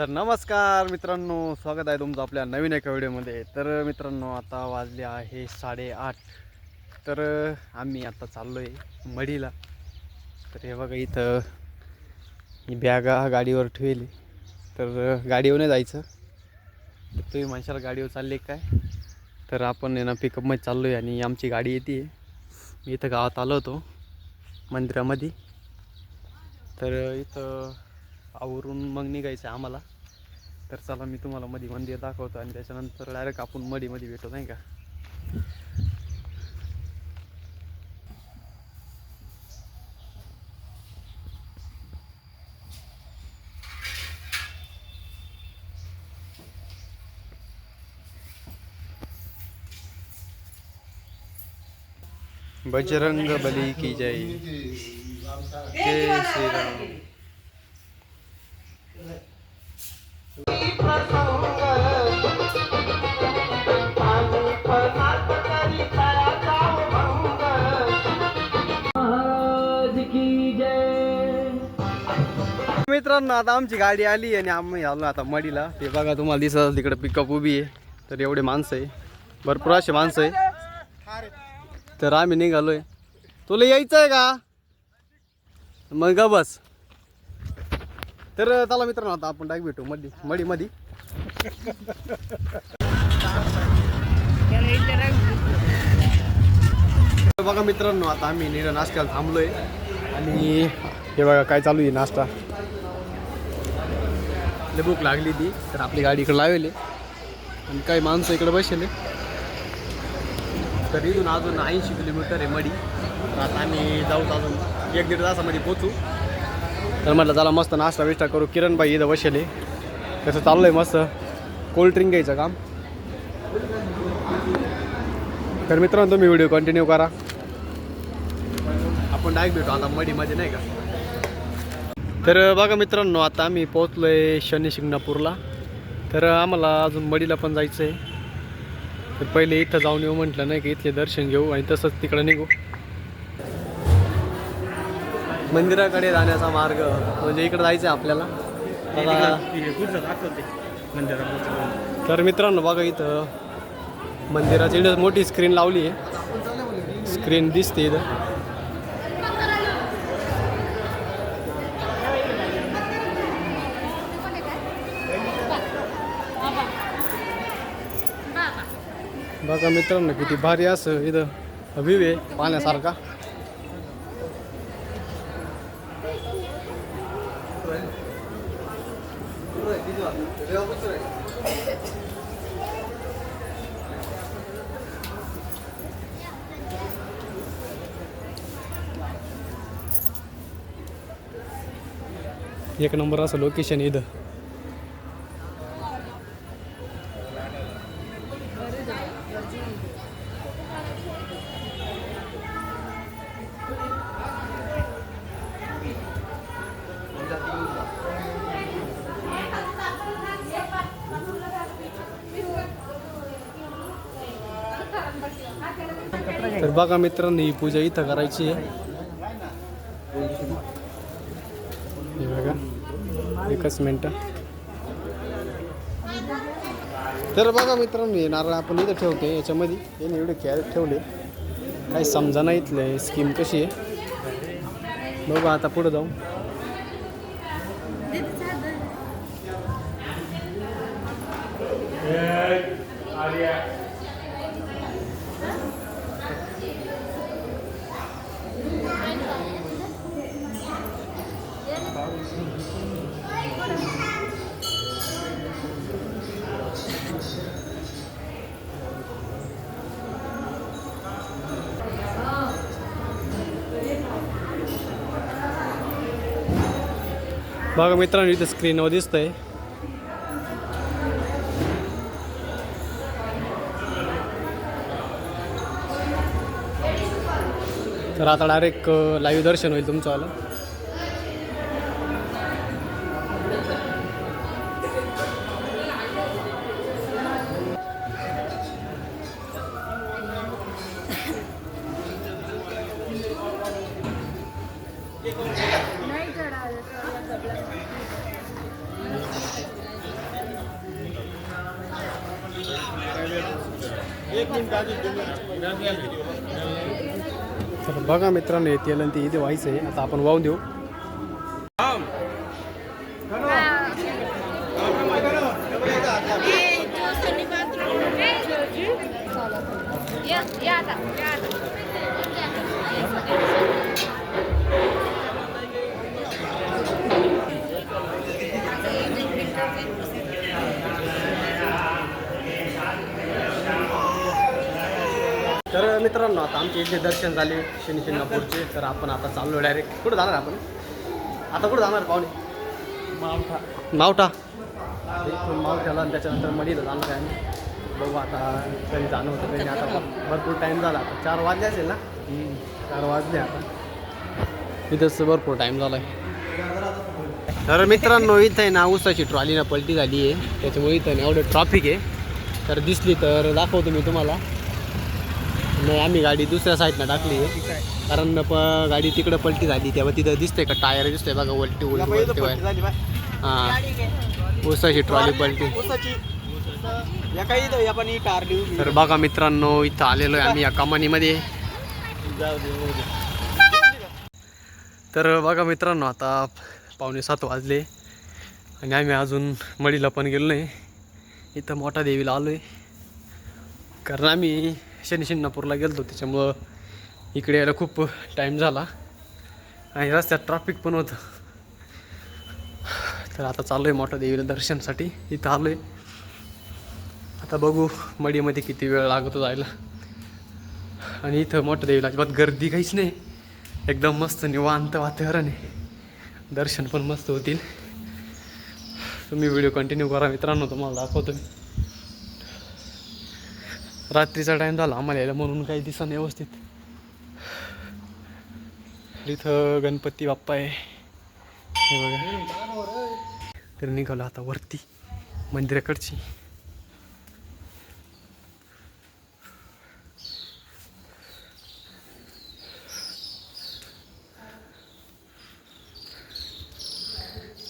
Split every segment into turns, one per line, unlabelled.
तर नमस्कार मित्रांनो स्वागत आहे तुमचं आपल्या नवीन एका व्हिडिओमध्ये. तर मित्रांनो आता वाजले आहे साडेआठ. तर आम्ही आता चाललो आहे मढीला. तर हे बघा इथं ही बॅगा गाडीवर ठेवली. तर गाडीवर नाही जायचं. तर तुम्ही म्हणशाल गाडीवर चालले काय? तर आपण ना पिकअपमध्ये चाललो आहे आणि आमची गाडी येते. मी इथं गावात आलो होतो मंदिरामध्ये. तर इथं आवरून मग निघायचं आम्हाला. तर चला मी तुम्हाला मधी मंदिर दाखवतो आणि त्याच्यानंतर डायरेक्ट आपण मडीमध्ये भेटतो नाही का? बजरंग बली की जय। जय श्रीराम। मित्रांनो आता आमची गाडी आली आणि आम्ही आलो आता मडीला. ते बघा तुम्हाला दिसत तिकडे पिकअप उभी आहे. तर एवढे माणसं आहे. भरपूर असे माणसं आहे. तर आम्ही निघालोय. तुला यायचं आहे का? मग बस. तर चला मित्रांनो आता आपण डायरेक्ट भेटू. मडी मडी मधी. बघा मित्रांनो आता आम्ही निरा नाश्त्याला थांबलोय. आणि हे बघा काय चालू आहे नाश्ता. लय भूक लागली ती तर आपली गाडी इकडे लावली आणि काही माणसं इकडे बसले तर इथून अजून ऐंशी किलोमीटर आहे मडी तर आता आम्ही जाऊ अजून एक दीड तासामध्ये पोचू तर म्हटलं चला मस्त नाश्ता बिष्टा करू. किरणबाई इथं बसले. कसं चाललं आहे मस्त. कोल्ड ड्रिंक घ्यायचं काम. तर मित्रांनो तुम्ही व्हिडिओ कंटिन्यू करा. आपण डायरेक्ट भेटू. आता मडीमध्ये नाही का? तर बघा मित्रांनो आता आम्ही पोहोचलो आहे शनी शिंगणापूरला. तर आम्हाला अजून मडीला पण जायचं आहे तर पहिले इथं जाऊन येऊ म्हटलं नाही की इथले दर्शन घेऊ आणि तसंच तिकडं निघू. मंदिराकडे जाण्याचा मार्ग म्हणजे इकडं जायचं आहे आपल्याला तर मित्रांनो बघा इथं मंदिराची इथं मोठी स्क्रीन लावली आहे. स्क्रीन दिसते इथं. बघा मित्रांनो किती भारी असं इथं व्ह्यू आहे पाहण्यासारखा. एक नंबर असं लोकेशन इथं तर बघा मित्रांनो ही पूजा इथं करायची आहे हे बघा एकच मिनटं. तर बघा मित्रांनो हे नारळ आपण इथं ठेवते याच्यामध्ये. याने एवढे कॅरेट ठेवले. काही समजा नाही इथलं स्कीम कशी आहे. बघू आता पुढं जाऊ. बघा मित्रांनो इथं स्क्रीनवर दिसतंय. तर आता डायरेक्ट लाईव्ह दर्शन होईल तुमचं आलं. तर बघा मित्रांनो तेल आणि ते इथे व्हायचं आहे. आता आपण वाहून देऊ.
या या आता या आता
तर मित्रांनो आता आमचे इथे दर्शन झाले शनी शिंगणापूरचे तर आपण आता चाललो डायरेक्ट कुठं जाणार आपण? आता कुठं जाणार पाहुणे? मावठा. मावठा. मावठ्याला आणि त्याच्यानंतर मडीला जाणार आहे आम्ही. बघू आता कधी जाणं होतं नाही. आता भरपूर टाईम झाला आता. चार वाजले असेल ना? चार वाजले आता. इथंच भरपूर टाईम झाला आहे तर मित्रांनो इथं आहे ना ऊसाची ट्रॉली ना पलटी झाली आहे. त्याच्यामुळे इथं ना एवढं ट्रॉफिक आहे. तर दिसली तर दाखवतो मी तुम्हाला. नाही आम्ही गाडी दुसऱ्या साईडनं टाकली. आहे कारण प गाडी तिकडं पलटी झाली तेव्हा तिथं दिसते का टायर दिसते बघा उलटी उलटी व्हायला. हां. ऊसाची ट्रॉली पलटी. तर बघा मित्रांनो इथं आलेलो आहे आम्ही या कमानीमध्ये. तर बघा मित्रांनो आता पावणे सात वाजले. आणि आम्ही अजून मडीला पण गेलो नाही. इथं मोठा देवीला आलो आहे कारण आम्ही शनी शिंगणापूरला गेलो त्याच्यामुळं इकडे यायला खूप टाईम झाला. आणि रस्त्यात ट्रॅफिक पण होतं. तर आता चाललो आहे मोठ्या देवीला दर्शनसाठी. इथं आलो आहे आता बघू मडीमध्ये किती वेळ लागतो जायला. आणि इथं मोठ्या देवीला अजिबात गर्दी काहीच नाही. एकदम मस्त निवांत वातावरण आहे. दर्शन पण मस्त होतील. तुम्ही व्हिडिओ कंटिन्यू करा मित्रांनो तुम्हाला दाखवतो मी. रात्रीचा टाईम झाला आम्हाला यायला म्हणून काही दिसा व्यवस्थित. इथं गणपती बाप्पा आहे. हे बघा. तर निघालो आता वरती मंदिराकडची.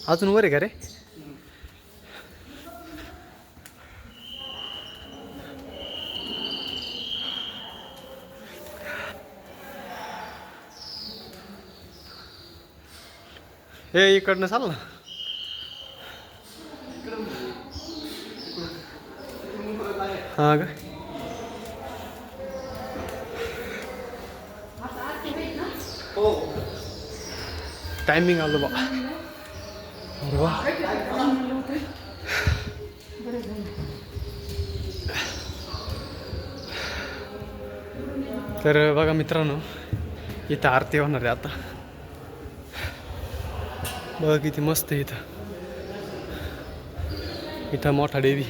अजून वर आहे का रे? हे इकडनं चाल ना. हा का? टायमिंग आलो बा. अरे वा. तर बघा मित्रांनो इथं आरती होणार आहे आता. बघा किती मस्त आहे इथं. इथं मोठा देवी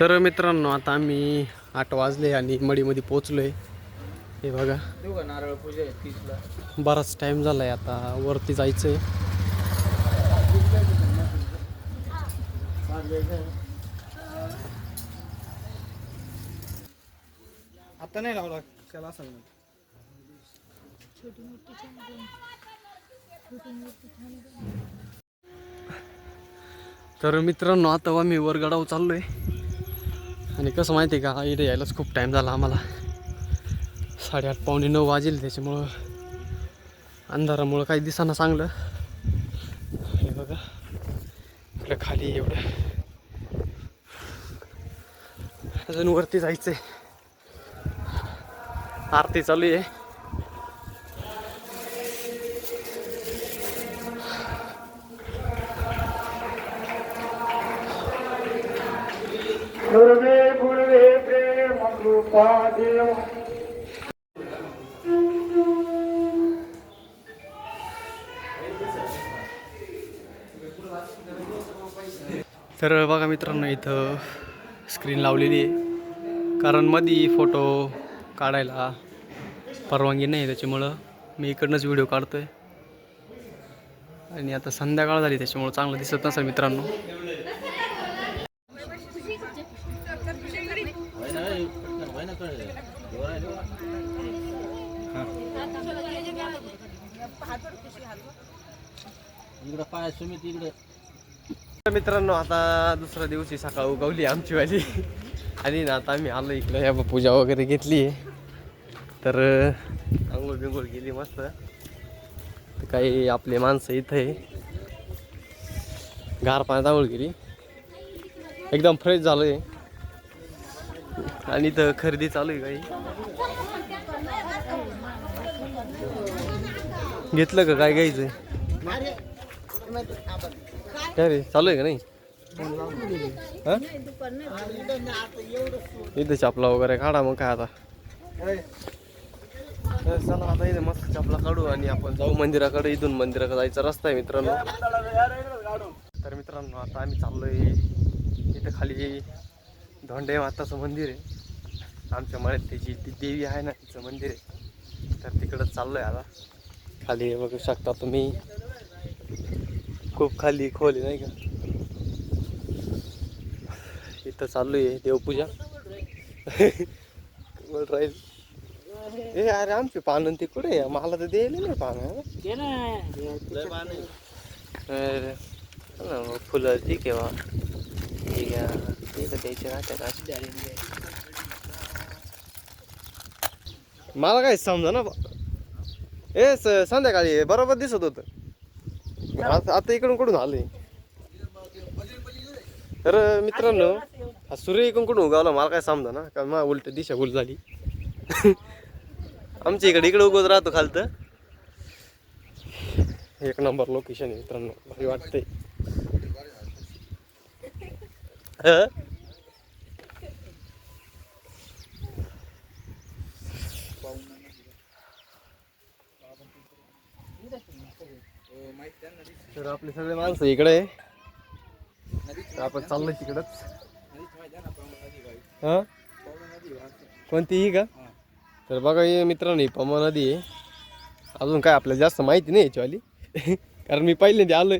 तर मित्रांनो आता आम्ही आठ वाजले आणि मडीमध्ये पोचलो आहे हे बघा.
नारळ पूजा
बराच टाईम झाला आहे आता. वरती जायचं आहे
आता नाही लावला त्याला असेल
तर मित्रांनो आता आम्ही वरगडावर चाललो आहे आणि कसं माहिती आहे का इथे यायलाच खूप टाईम झाला आम्हाला. साडेआठ पावणे नऊ वाजेल त्याच्यामुळं अंधारामुळं काही दिसाना चांगलं हे बघा इकडं खाली एवढं. अजून वरती जायचंय. आरती चालू आहे. तर बघा मित्रांनो इथं स्क्रीन लावलेली आहे. कारण मधी फोटो काढायला परवानगी नाही त्याच्यामुळं मी इकडनंच व्हिडिओ काढतो आहे आणि आता संध्याकाळ झाली त्याच्यामुळं चांगलं दिसत नसेल मित्रांनो. मित्रांनो आता दुसऱ्या दिवशी सकाळ उगवली आमची वाली आणि ना आता आम्ही आलो इकडं. या पूजा वगैरे घेतली आहे तर आंघोळ बिंघोळ गेली मस्त. तर काही आपले माणसं इथं आहे गार पाण्यात आंघोळ गेली एकदम फ्रेश झालो आहे आणि इथं खरेदी चालू आहे काही. घेतलं का काय घ्यायचं काय रे चालू आहे का नाही? इथं चपला वगैरे काढा मग काय आता. तर चला आता इथे मस्त चपला काढू आणि आपण जाऊ मंदिराकडे. इथून मंदिराकडे जायचा रस्ता आहे मित्रांनो. तर मित्रांनो आता आम्ही चाललोय इथं खाली. धोंडे माताचं मंदिर आहे. आमच्या मळ्यात त्याची ती देवी आहे ना तिचं मंदिर आहे. तर तिकडंच चाललोय आता. खाली बघू शकता तुम्ही. खूप खाली खोल आहे नाही का? इथं चालू आहे देवपूजा राहील? ए अरे आमची पानं ते कुठे? मला तर द्यायला नाही पानं. फुलं ठीक आहे बा. ठीक आहे. द्यायचे मला काय समजा ना ए स- संध्याकाळी बरोबर दिसत होतं. आता आता इकडून कुठून आले? तर मित्रांनो हा सूर्य इकडून कुठून उगावला? मला काय समजा ना. कारण मला उलट दिशा भूल झाली. आमच्या इकडे इकडे उगवत राहतो खालतं. एक नंबर लोकेशन आहे मित्रांनो भारी वाटतंय. हं? तर आपले सगळे माणसं इकडे आपण चाललोय तिकडच. हा? कोणती ही का? तर बघा हे मित्रांनो ही पमा नदी आहे. अजून काय आपल्याला जास्त माहिती नाही याच्यावाली. कारण मी पहिल्यांदा आलोय.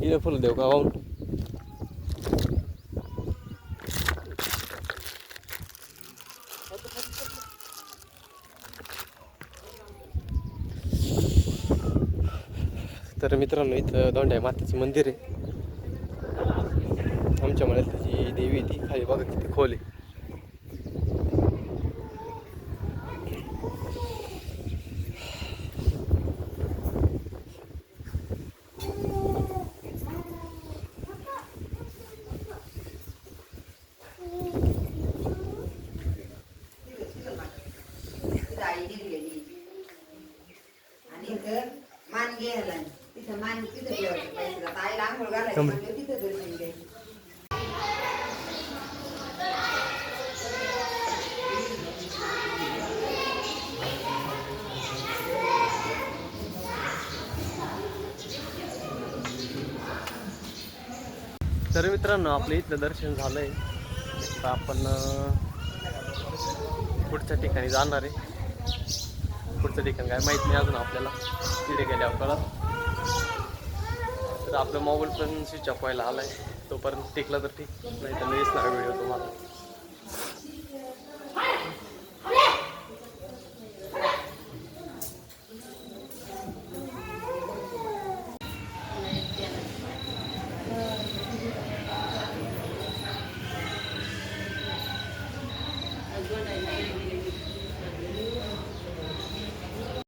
इथं फुलं देऊ का वाहून? मित्रांनो इथं दोंड्या मातेचं मंदिर आहे. आमच्या मळ्यात जी देवी ती खाली बघा किती खोल आहे
जाळी घेतलेली आणि इथं मान घ्यायला तिथं मान तिथं ठेवायचं पैसे आता आईला आंघोळ घालायचं
कमी.
म्हणजे तिथं दर्शन घ्यायचं
तर मित्रांनो आपलं इथलं दर्शन झालंय. तर आपण पुढच्या ठिकाणी जाणार आहे. पुढचं ठिकाण काय माहीत नाही अजून आपल्याला. तिथे गेल्यावर कळत तर आपला मोबाईल पण स्विच ऑफ व्हायला आलाय. तोपर्यंत टिकला तर ठीक. नाही तर नाही दिसणार व्हिडिओ तुम्हाला.